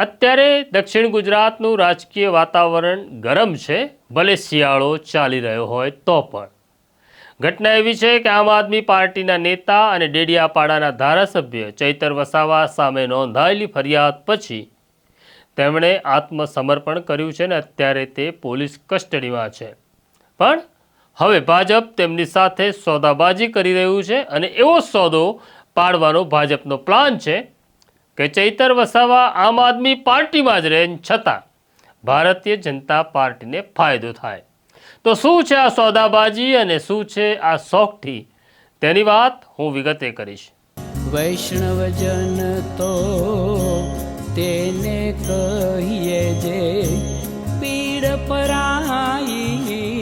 અત્યારે દક્ષિણ ગુજરાતનું રાજકીય વાતાવરણ ગરમ છે, ભલે શિયાળો ચાલી રહ્યો હોય તો પણ. ઘટના એવી છે કે આમ આદમી પાર્ટીના નેતા અને ડેડિયાપાડાના ધારાસભ્ય ચૈતર વસાવા સામે નોંધાયેલી ફરિયાદ પછી તેમણે આત્મસમર્પણ કર્યું છે ને અત્યારે તે પોલીસ કસ્ટડીમાં છે. પણ હવે ભાજપ તેમની સાથે સોદાબાજી કરી રહ્યું છે અને એવો સોદો પાડવાનો ભાજપનો પ્લાન છે કે ચૈતર વસાવા આમ આદમી પાર્ટીમાં જ રહે છતાં ભારતીય જનતા પાર્ટીને ફાયદો થાય. તો શું છે આ સોદાબાજી અને શું છે આ શોખથી તેની વાત હું વિગતે કરીશ. વૈષ્ણવજન તો તેને કહીએ જે પીડ પરાઈ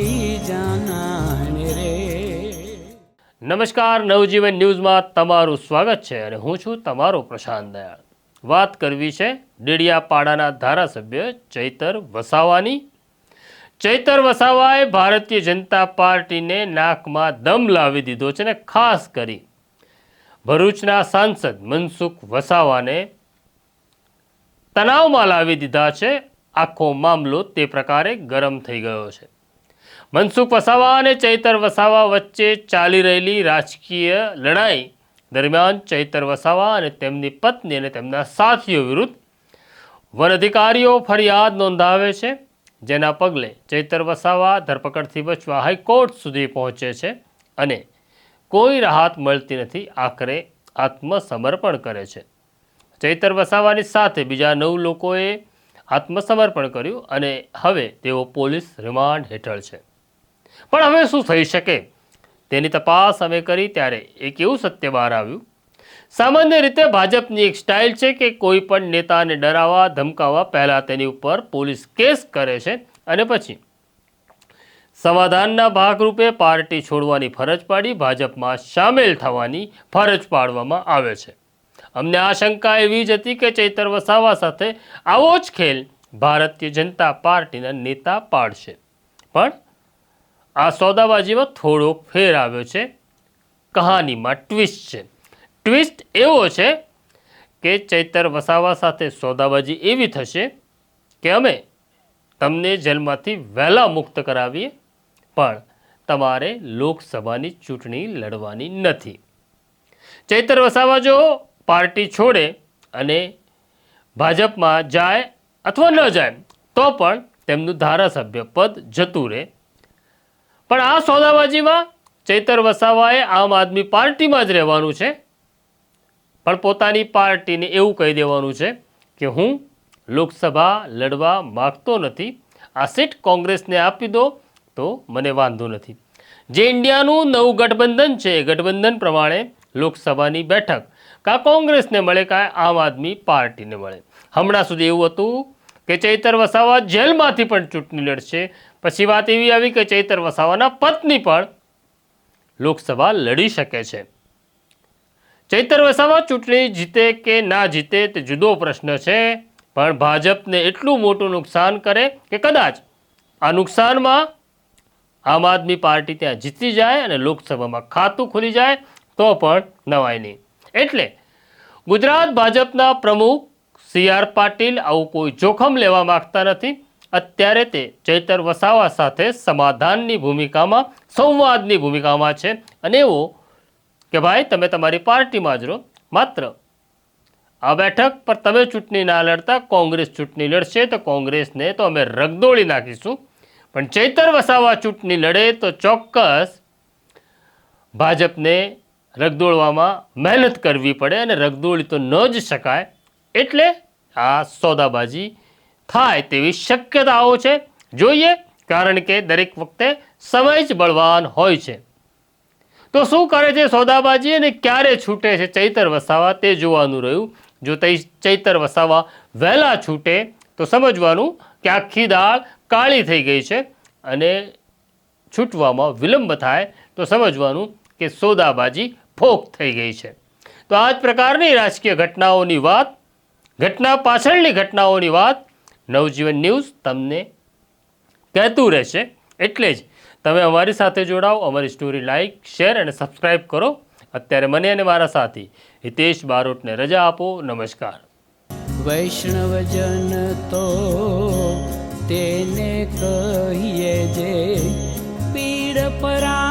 નમસ્કાર, નવજીવન ન્યૂઝમાં તમારું સ્વાગત છે અને હું છું તમારો પ્રશાંત દયાળ. વાત કરવી છે ડેડિયાપાડાના ધારાસભ્ય ચૈતર વસાવાની. ચૈતર વસાવાએ ભારતીય જનતા પાર્ટીને નાકમાં દમ લાવી દીધો છે ને ખાસ કરી ભરૂચના સાંસદ મનસુખ વસાવાને તણાવમાં લાવી દીધા છે. આખો મામલો તે પ્રકારે ગરમ થઈ ગયો છે. મનસુખ વસાવા અને ચૈતર વસાવા વચ્ચે ચાલી રહેલી રાજકીય લડાઈ દરમિયાન ચૈતર વસાવા અને તેમની પત્ની અને તેમના સાથીઓ વિરુદ્ધ વન અધિકારીઓ ફરિયાદ નોંધાવે છે, જેના પગલે ચૈતર વસાવા ધરપકડથી બચવા હાઈકોર્ટ સુધી પહોંચે છે અને કોઈ રાહત મળતી નથી, આખરે આત્મસમર્પણ કરે છે. ચૈતર વસાવાની સાથે બીજા નવ લોકોએ આત્મસમર્પણ કર્યું અને હવે તેઓ પોલીસ રિમાન્ડ હેઠળ છે. પણ હવે શું થઈ શકે? તેની તપાસ અમે કરી ત્યારે એક એવું સત્ય બહાર આવ્યું. સામાન્ય રીતે ભાજપની એક સ્ટાઇલ છે કે કોઈ પણ નેતાને ડરાવવા, ધમકાવવા પહેલાં તેની ઉપર પોલીસ કેસ કરે છે અને પછી. સમાધાનના ભાગરૂપે પાર્ટી છોડવાની ફરજ પાડી ભાજપમાં સામેલ થવાની ફરજ પાડવામાં આવે છે. અમને આશંકા એવી જ હતી કે ચૈતર વસાવા સાથે આવો જ ખેલ ભારતીય જનતા પાર્ટીના નેતા પાડશે. પણ આ સોદાબાજીમાં થોડો ફેર આવ્યો છે. કહાનીમાં ટ્વિસ્ટ છે. ટ્વિસ્ટ એવો છે કે ચૈતર વસાવા સાથે સોદાબાજી એવી થશે કે અમે તમને જેલમાંથી વહેલા મુક્ત કરાવીએ, પણ તમારે લોકસભાની ચૂંટણી લડવાની નથી. ચૈતર વસાવા જો પાર્ટી છોડે અને ભાજપમાં જાય અથવા ન જાય, તો પણ તેમનું ધારાસભ્ય પદ જતું રહે. પણ આ સોદાબાજીમાં ચૈતર વસાવાએ આમ આદમી પાર્ટીમાં જ રહેવાનું છે. પણ પોતાની પાર્ટીને એવું કહી દેવાનું છે કે હું લોકસભા લડવા માગતો નથી, આ સીટ કોંગ્રેસને આપી દો તો મને વાંધો નથી. જે ઇન્ડિયાનું નવું ગઠબંધન છે, એ ગઠબંધન પ્રમાણે લોકસભાની બેઠક, કાં કોંગ્રેસને મળે, કાં આમ આદમી પાર્ટીને મળે. હમણાં સુધી એવું હતું કે ચૈતર વસાવા જેલમાંથી પણ ચૂંટણી લડશે પછી વાત એવી આવી કે ચૈતર વસાવાના પત્ની પણ લોકસભા લડી શકે છે. ચૈતર વસાવા ચૂંટણી જીતે કે ના જીતે તે જુદો પ્રશ્ન છે. પણ ભાજપને એટલું મોટું નુકસાન કરે કે કદાચ આ નુકસાનમાં આમ આદમી પાર્ટી ત્યાં જીતી જાય અને લોકસભામાં ખાતું ખુલી જાય તો પણ નવાય નહીં. એટલે ગુજરાત ભાજપના પ્રમુખ સી આર પાટીલ આવું કોઈ જોખમ લેવા માગતા નથી. અત્યારે તે ચૈતર વસાવા સાથે સમાધાનની ભૂમિકામાં, સંવાદની ભૂમિકામાં છે. અને એવો કે ભાઈ, તમે તમારી પાર્ટીમાં જ રહો. માત્ર આ બેઠક પર તમે ચૂંટણી ના લડતા, કોંગ્રેસ ચૂંટણી લડશે, તો કોંગ્રેસને તો અમે રગદોળી નાખીશું. પણ ચૈતર વસાવા ચૂંટણી લડે તો ચોક્કસ ભાજપને રગદોળવામાં મહેનત કરવી પડે અને રગદોળી તો ન જ શકાય. એટલે આ સોદાબાજી થાય તેવી શક્યતાઓ છે. જોઈએ કારણ કે દરેક વખતે સમય જ બળવાન હોય છે. તો શું કરે છે સોદાબાજી અને ક્યારે છૂટે છે ચૈતર વસાવા તે જોવાનું રહ્યું. જો ચૈતર વસાવા વહેલા છૂટે તો સમજવાનું કે આખી દાળ કાળી થઈ ગઈ છે અને છૂટવામાં વિલંબ થાય તો સમજવાનું કે સોદાબાજી ફોક થઈ ગઈ છે. તો આ જ પ્રકારની રાજકીય ઘટનાઓની વાત, ઘટના પાછળની ઘટનાઓની વાત નવજીવન ન્યૂઝ તમને કહેતું રહેશે. એટલે જ તમે અમારી સાથે જોડાઓ, અમારી સ્ટોરી લાઇક શેર અને સબસ્ક્રાઈબ કરો. અત્યારે મને અને મારા સાથી હિતેશ બારોટને રજા આપો. નમસ્કાર. વૈષ્ણવજન તો તેને કહીએ જે પીડ પરા